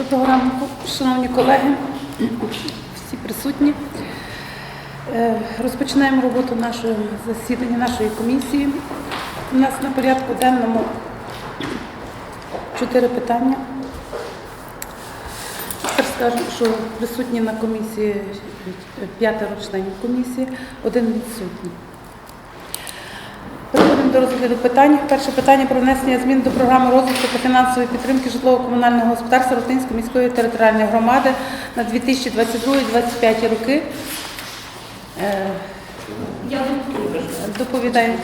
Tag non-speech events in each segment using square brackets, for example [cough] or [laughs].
Доброго ранку, шановні колеги, всі присутні. Е, Розпочинаємо роботу нашого засідання нашої комісії. У нас на порядку денному чотири питання. Скажу, що присутні на комісії п'ятеро членів комісії, один відсутній. Переходимо до розгляду питань. Перше питання про внесення змін до програми розвитку та фінансової підтримки житлово-комунального господарства Ротинської міської територіальної громади на 2022-2025 роки. Е, Доповідає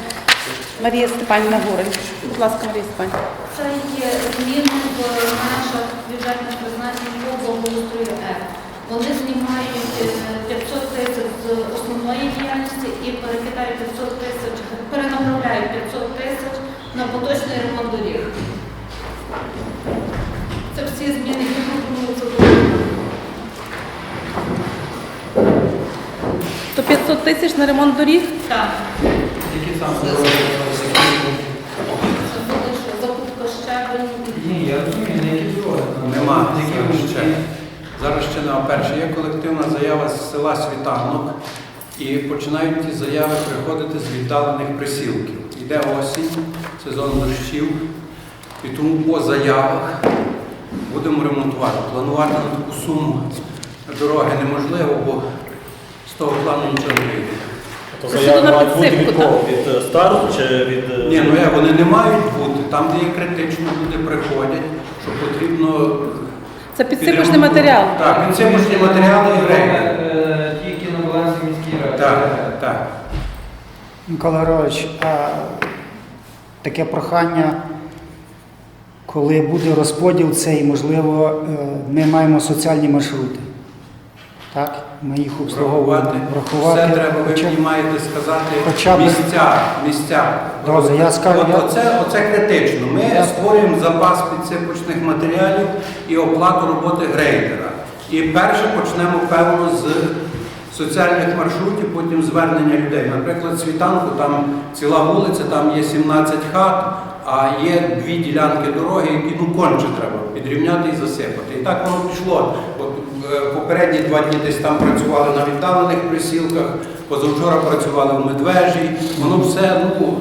Марія Степанівна Горель. Будь ласка, Марія Степанівна. це є зміни в межах бюджетних призначень по благоустрою Р. Вони знімають е, 500 тисяч з основної діяльності і перекидають 500 тисяч, перенаправляють 500 тисяч на поточний ремонт доріг. Це всі зміни, які пропонуються до То 500 тисяч на ремонт доріг. Так, Які що, закупка щебень. Ні, я розумію, на які дороги. Нема які зараз ще. Зараз ще не перше. Є колективна заява з села Світанок, і починають ті заяви приходити з віддалених присілків. Йде осінь, сезон дощів, і тому по заявах будемо ремонтувати. Планувати на таку суму дороги неможливо, бо з того плану нічого не вийде. То заяви мають бути від кого? Від е, чи від... е, Ні, ну як вони не мають бути. Там, де є критично, люди приходять, що потрібно Це підсипочний матеріал. Так, підсипочні матеріали і грейдер. Так, так. Микола Григорович, а таке прохання, коли буде розподіл цей, можливо, е, ми маємо соціальні маршрути. Так? Ми їх обслуговуємо. Врахувати. Все треба, ви Хоча- мені маєте сказати хоча б- місця, місця. Добре, я скажу, От я- оце, оце критично. Ми Я- створюємо запас підсипочних матеріалів і оплату роботи грейдера. І перше почнемо, певно, з соціальних маршрутів, потім звернення людей. Наприклад, світанку, там ціла вулиця, там є 17 хат, а є дві ділянки дороги, які ну конче треба підрівняти і засипати. І так воно пішло. От, е, попередні два дні десь там працювали на віддалених присілках, позавчора працювали в медвежі. Воно все, ну,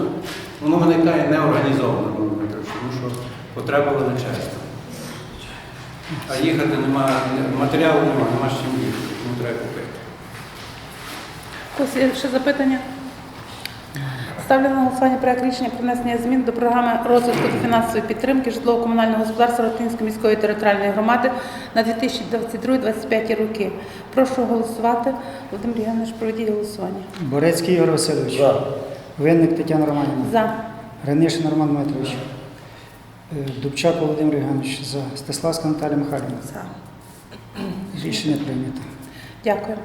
воно виникає неорганізовано, тому що потреба величезна. А їхати нема, не- матеріалу нема, нема з чим їхати, тому треба купити. Ось є ще запитання. Ставлю на голосування проект рішення про внесення змін до програми розвитку та фінансової підтримки житлово-комунального господарства Ротинської міської територіальної громади на 2022-2025 роки. Прошу голосувати. Володимир Євгенович, проведіть голосування. Борецький Ігор Васильович, За. Винник Тетяна Романівна, За. Гринишин Роман Дмитрович, е, Дубчак Володимир Євгенович, за Стеславська Наталія Михайлівна. За. Рішення прийнято. Дякую.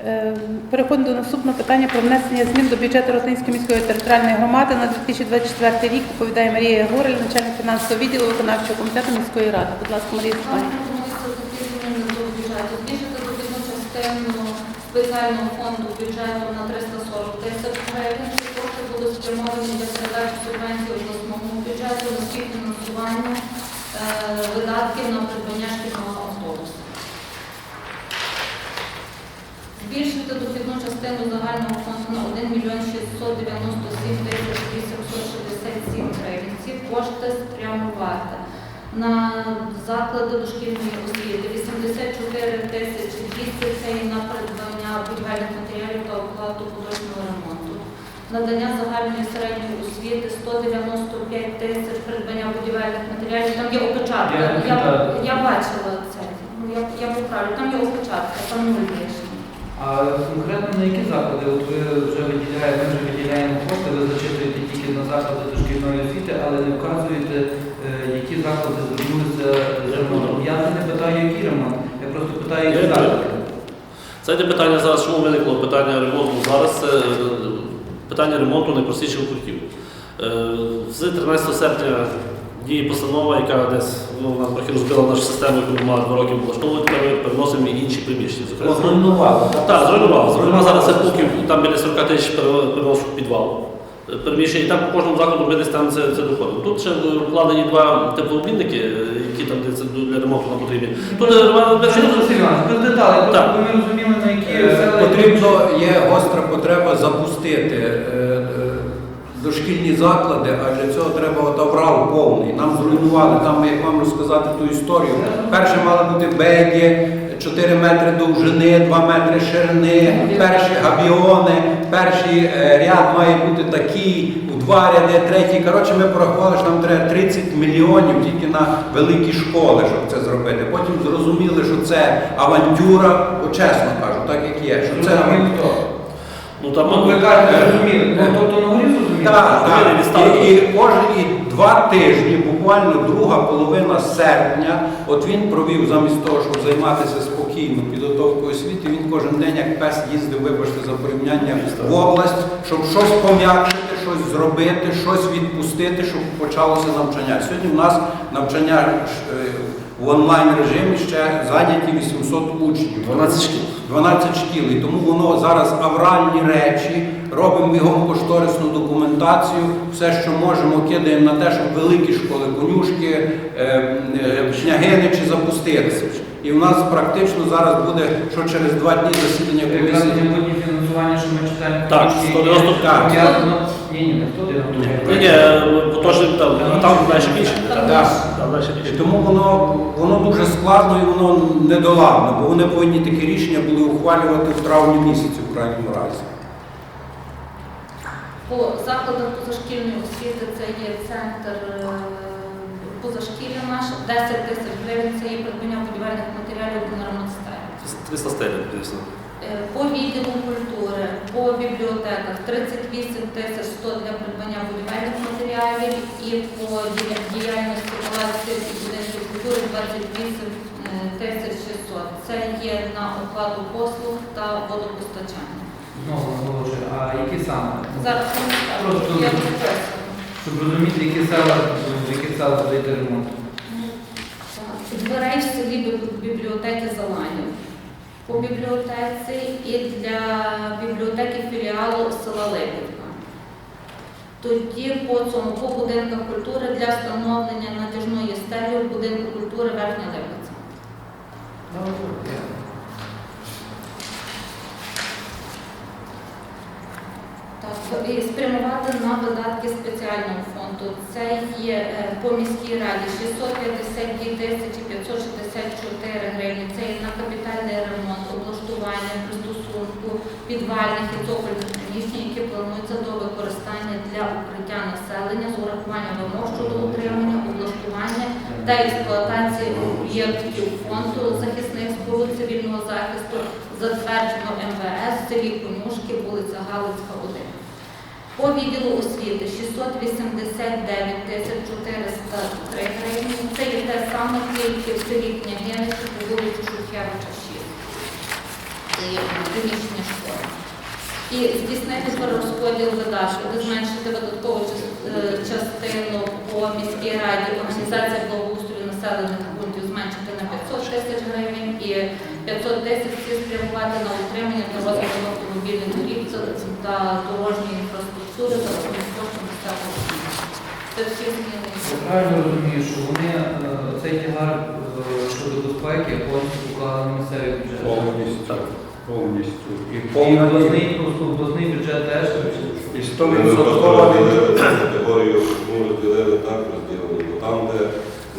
Е, Переходимо до наступного питання про внесення змін до бюджету Ротинської міської територіальної громади на 2024 рік. Доповідає Марія Горель, начальник фінансового відділу виконавчого комітету міської ради. Будь ласка, Марія Степанівна. Збільшити дохідну частину спеціального фонду бюджету на 340 тисяч гривень. Ці кошти будуть спрямовані для передачі субвенцій обласному бюджету на співфінансування е, видатків на придбання шкільного Збільшити дохідну частину загального фонду на 1 мільйон 697 тисяч 867 гривень. Ці кошти спрямувати на заклади дошкільної освіти. 84 тисячі 200 це на придбання будівельних матеріалів та оплату художнього ремонту. Надання загальної середньої освіти 195 тисяч придбання будівельних матеріалів. Там є опечатка. Я- Я, бачила це. Ну, Я, я поправлю. Там є опечатка, там нуль. А конкретно на які заклади? От ви вже виділяєте, ми вже виділяємо кошти, ви зачитуєте тільки на заклади дошкільної освіти, але не вказуєте, е, які заклади звернулися з ремонтом. Я не питаю, який ремонт, я просто питаю, які Є заклади. Це йде питання зараз, чому виникло питання ремонту зараз, це питання ремонту найпростіших укриттів. Е, З 13 серпня діє постанова, яка десь ну, вона трохи розбила нашу систему, яку ми мали два роки влаштовувати, тепер ми переносимо і інші приміщення. Зокрема, Зруйнували. Так, зруйнував. Зокрема, зараз це пуків, там біля 40 тисяч пере- переношу в підвал. е, переміщення, і так по кожному закладу ми десь там це, це доходимо. Тут ще вкладені два теплообмінники, е, які там де це для ремонту нам потрібні. Тут е, без деталей, Так. щоб ми розуміли, на які Е. Потрібно, є гостра потреба запустити е, е, дошкільні заклади, а для цього треба отаврал повний. Нам зруйнували, там, як вам розказати ту історію. Перше мали бути беги, 4 метри довжини, 2 метри ширини, перші габіони, перший е, ряд має бути такий, у два ряди, третій. Коротше, ми порахували, що нам треба 30 мільйонів тільки на великі школи, щоб це зробити. Потім зрозуміли, що це авантюра, чесно кажу, так як є. Що це авантюра. ну там Ну, ви кажете, зрозуміли. Так, так. І, і кожні два тижні, буквально друга половина серпня, от він провів замість того, щоб займатися спокійно підготовкою освіти, він кожен день як пес їздив, вибачте за порівняння, в область, щоб щось пом'якшити, щось зробити, щось відпустити, щоб почалося навчання. Сьогодні в нас навчання е, в онлайн режимі ще зайняті 800 учнів. 12 шкіл. 12 шкіл. І тому воно зараз авральні речі, робимо бігом кошторисну документацію, все, що можемо, кидаємо на те, щоб великі школи, конюшки, е, е, шнягиничі запустити. І в нас практично зараз буде, що через два дні засідання комісії. фінансування, що ми читаємо. Так, 190. Так. Ні, ні, не 190. Ні, ні, поточний там, а там далі більше. Там Так. Там далі І більше. тому воно, воно дуже складно і воно недоладно, бо вони повинні такі рішення були ухвалювати в травні місяці в крайньому разі. По закладах позашкільної освіти це є центр е, позашкілля наше, 10 тисяч гривень це є придбання будівельних матеріалів на ремонт стелі. 300 стелів, звісно. Е, По відділу культури, по бібліотеках 38 тисяч 100 для придбання будівельних матеріалів і по діяльності палаців і будинків культури 28 е, тисяч 600. Це є на оплату послуг та водопостачання. Знову наголошую, а які саме? Зараз Просто- я. Щоб розуміти, які села, які села здаєте ремонт. Дверей в селі бібліотеки Заланів. По бібліотеці і для бібліотеки філіалу села Липівка. Тоді по цьому по будинках культури для встановлення натяжної стелі в будинку культури Верхня Липиця. Так, і спрямувати на видатки спеціального фонду. Це є е, по міській раді 652 тисячі 564 гривні. Це є на капітальний ремонт, облаштування, пристосунку, підвальних і цокольних приміщень, які плануються до використання для укриття населення з урахуванням вимог щодо утримання, облаштування та експлуатації об'єктів фонду захисних споруд цивільного захисту, затверджено МВС селі Конюшки, вулиця Галицька, 1. По відділу освіти 689 тисяч 403 гривні. Це є те саме тільки в селі Княгиничі по вулиці Шухевича 6. Це є приміщення школи. І здійснити перерозподіл видатків, зменшити видаткову е, частину по міській раді, організація благоустрою населених пунктів зменшити на 500 тисяч гривень і 500 тисяч спрямувати на утримання та розвиток автомобільних доріг та дорожньої інфраструктури рахунок коштів місцевого. Це всі зміни. Я правильно розумію, що вони е, цей тягар е, щодо безпеки повністю поклали на місцевий бюджет. Повністю. Повністю. І повністю. обласний, просто обласний бюджет теж. І Ми 100% просто розділили цю категорію, ми розділили так розділені, бо там, де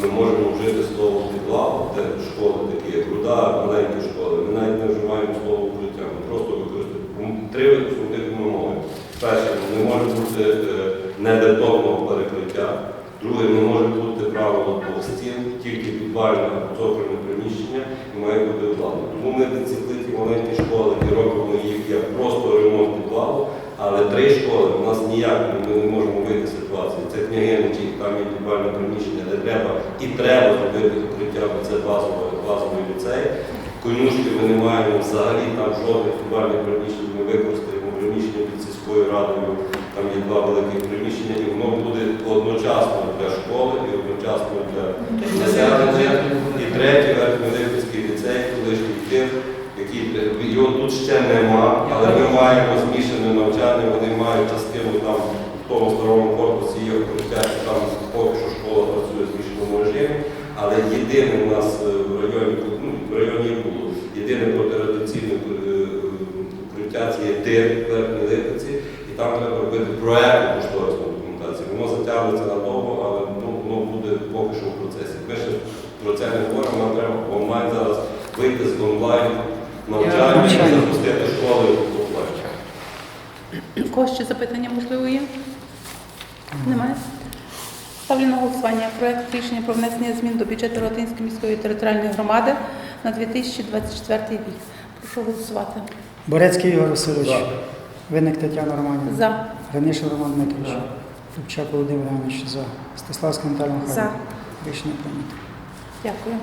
ми можемо вжити слово підлаву, де школи такі, як руда, маленькі школи, ми навіть не вживаємо слово укриття, ми просто використовуємо три основних вимоги. Перше, не може бути е, перекриття. Друге, не може бути правило двох стін, тільки підвальне цокольне приміщення і має бути обладнання. Тому ми відсікли ті маленькі школи і робимо їх як просто ремонт підвалу, але три школи у нас ніяк ми не можемо вийти з ситуації. Це княгиничі, там є підвальне приміщення, де і треба зробити укриття, бо це базовий, базовий ліцей. Конюшки ми не маємо взагалі там жодних підвальних приміщень. Ми використаємо приміщення під сільською радою. Там є два великих приміщення, і воно буде одночасно для школи і одночасно для населення. І третій верхньолипецький ліцей, колишній тим, який його тут ще нема, але ми маємо змішане навчання, вони мають частину там єдине у нас е, в районі ну, в районі було єдине протирадіаційне е, укриття це є тир, верхні липиці, і там треба робити проєктну кошторисну документацію. Воно затягнеться надовго, але ну, воно буде поки що в процесі. Ми ще про це не говоримо, нам треба онлайн зараз вийти з онлайн навчання і запустити школи в онлайн. У когось ще запитання можливо є? Проект рішення про внесення змін до бюджету Ротинської міської територіальної громади на 2024 рік. Прошу голосувати. Борецький Ігор Васильович. За. Винник Тетяна Романівна. За. Гранишин Роман Дмитрович. За. Дубчак Володимир Іванович. За. Стеславська Наталія За. Михайлівна. Рішення прийнято. Дякую.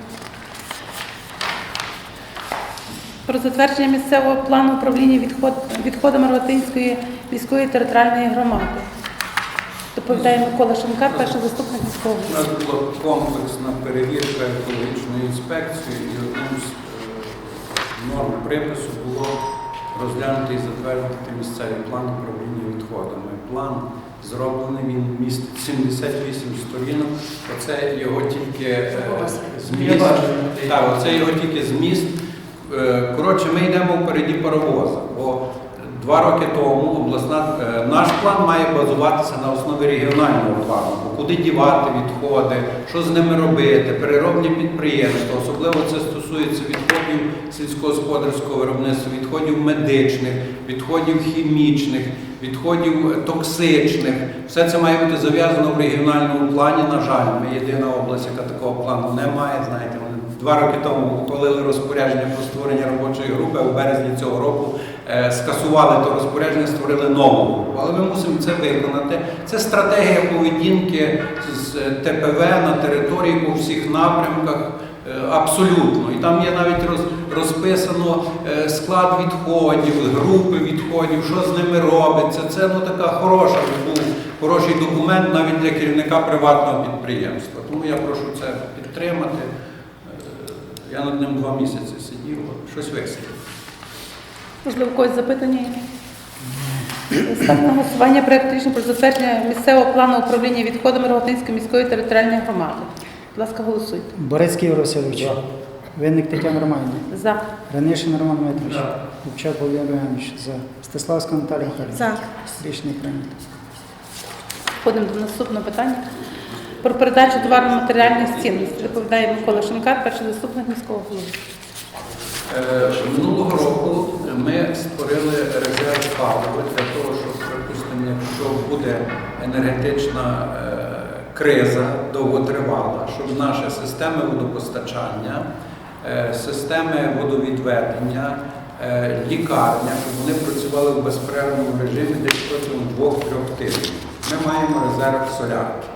Про затвердження місцевого плану управління відход... відходами Ротинської міської територіальної громади. Доповідає Микола Шенкар, перший заступник міського У нас була комплексна перевірка екологічної інспекції і одним з е, норм припису було розглянути і затвердити місцевий план управління відходами. План зроблений, він містить 78 сторінок. Оце його тільки е, зміст. Так, оце його тільки зміст. Е, Коротше, ми йдемо впереді паровоза, два роки тому обласна е, наш план має базуватися на основі регіонального плану. Куди дівати відходи, що з ними робити, переробні підприємства. Особливо це стосується відходів сільськогосподарського виробництва, відходів медичних, відходів хімічних, відходів токсичних. Все це має бути зав'язано в регіональному плані. На жаль, ми єдина область, яка такого плану не має. Знаєте, два роки тому ухвалили розпорядження про створення робочої групи, в березні цього року скасували то розпорядження, створили нову. Але ми мусимо це виконати. Це стратегія поведінки з е, ТПВ на території по всіх напрямках. е, Абсолютно. І там є навіть роз, розписано е, склад відходів, групи відходів, що з ними робиться. Це ну, така хороша був хороший документ навіть для керівника приватного підприємства. Тому я прошу це підтримати. Е, Я над ним два місяці сидів, щось висвітлив. Можливо, у когось запитання є? Ставлю на голосування проект рішення про затвердження місцевого плану управління відходами Рогатинської міської територіальної громади. Будь ласка, голосуйте. Борецький Ігор Васильович. Винник Тетяна Романівна. За. Гранишин Роман Дмитрович. За. Дубчак Володимир Іванович. За. Стеславська Наталія Михайлівна. За. Рішення прийнято. Входимо до наступного питання. Про передачу товарно-матеріальних цінностей. Доповідає Микола Шенкар, перший заступник міського голови. Е, Минулого року ми створили резерв палива для того, щоб, припустимо, якщо буде енергетична е, криза довготривала, щоб наші системи водопостачання, е, системи водовідведення, е, лікарня, щоб вони працювали в безперервному режимі десь протягом двох-трьох тижнів. Ми маємо резерв солярки.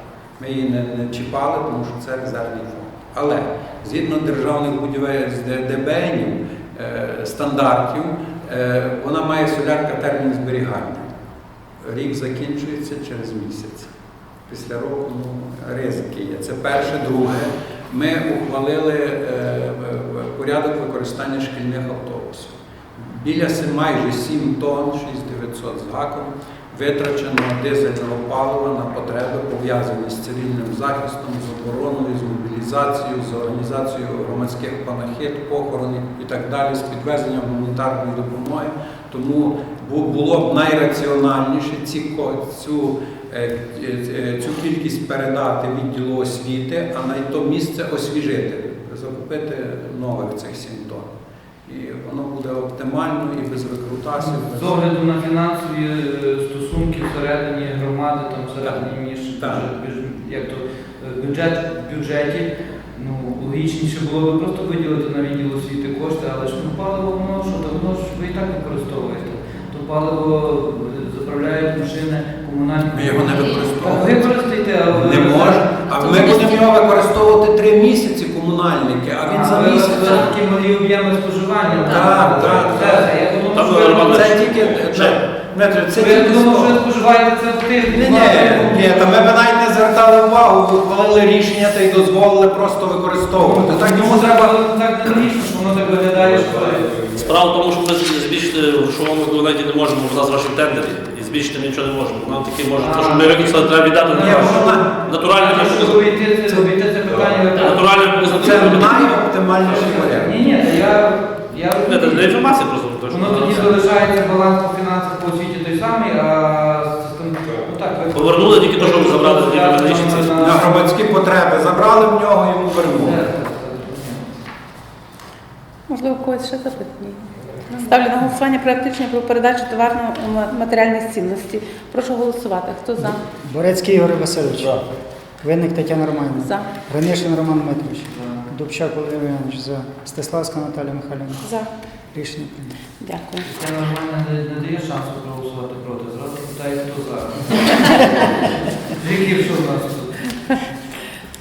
Ми її не, не чіпали, тому що це резервний фонд. Але згідно державних будівель з ДБНів, стандартів, е, вона має солярка термін зберігання. Рік закінчується через місяць. Після року ну, ризики є. Це перше. Друге, ми ухвалили е, порядок використання шкільних автобусів. Біля майже 7 тонн, 6900 з гаком, витрачено дизельного палива на потреби, пов'язані з цивільним захистом, з обороною, з мобілізацією, з організацією громадських панахид, похоронів і так далі, з підвезенням гуманітарної допомоги. Тому було б найраціональніше цю, е, е, цю кількість передати відділу освіти, а на то місце освіжити, закупити нових цих 7 тонн. І воно буде оптимально і без без- З огляду на фінансові е, стосунки всередині громади, там всередині між Так. бюджет- як то е, бюджет в бюджеті. Ну, логічніше було б просто виділити на відділ освіти кошти, але ж ну, паливо воно що то воно ж ви і так використовуєте. То паливо е, заправляють машини комунальні. Ми його не використовуємо. використайте, але Не може. А ми будемо його використовувати три місяці комунальники, а він за місяць. Це такі малі об'єми споживання. Так, так, так. Ви Це тільки Дмитро, це Ви, я думав, що ви споживаєте це в тиждень. Ні, ні, ні, та ми б навіть не звертали увагу, ухвалили рішення та й дозволили просто використовувати. Так йому треба. так динамічно, що воно так виглядає, що Справа в тому, що ми збільшити в грошовому еквіваленті не можемо, бо в нас гроші в тендері. І збільшити ми нічого не можемо. Нам таки може, що ми використали, треба віддати Ні, вона натуральні Щоб обійти це, обійти це питання. ви- Натуральні це найоптимальніший варіант. Ні, ні, та я... я Це для інформації просто. точку. Воно тоді залишається баланс по фінансах по освіті той самий, а систем... ну, так, ви- Повернули тільки то, що ви забрали з Винниччини. На громадські потреби забрали в нього, йому вернули. Е, так, так, Можливо, у когось ще запитання? Ставлю на голосування проект рішення про передачу товарно-матеріальних цінностей. Прошу голосувати. Хто за? Борецький Ігор Васильович. Винник Тетяна Романівна. За. Гранишин Роман Дмитрович. Дубчак Володимир Іванович за. Стеславська Наталія Михайлівна. За. Рішення прийнято. Дякую. Це нормально не, не дає шансу проголосувати проти. Зразу питає, хто за. [laughs] Віків, що в нас тут?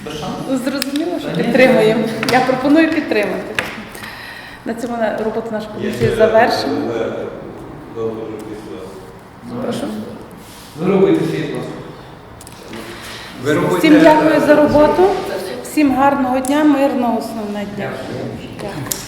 Без шансу? Зрозуміло, що Та ні. підтримуємо. Я пропоную підтримати. На цьому на- робота нашої комісії завершена. Прошу. Вирубуйте. Ви робите, Всім дякую за роботу. Всім гарного дня, мирного основного дня. Дякую.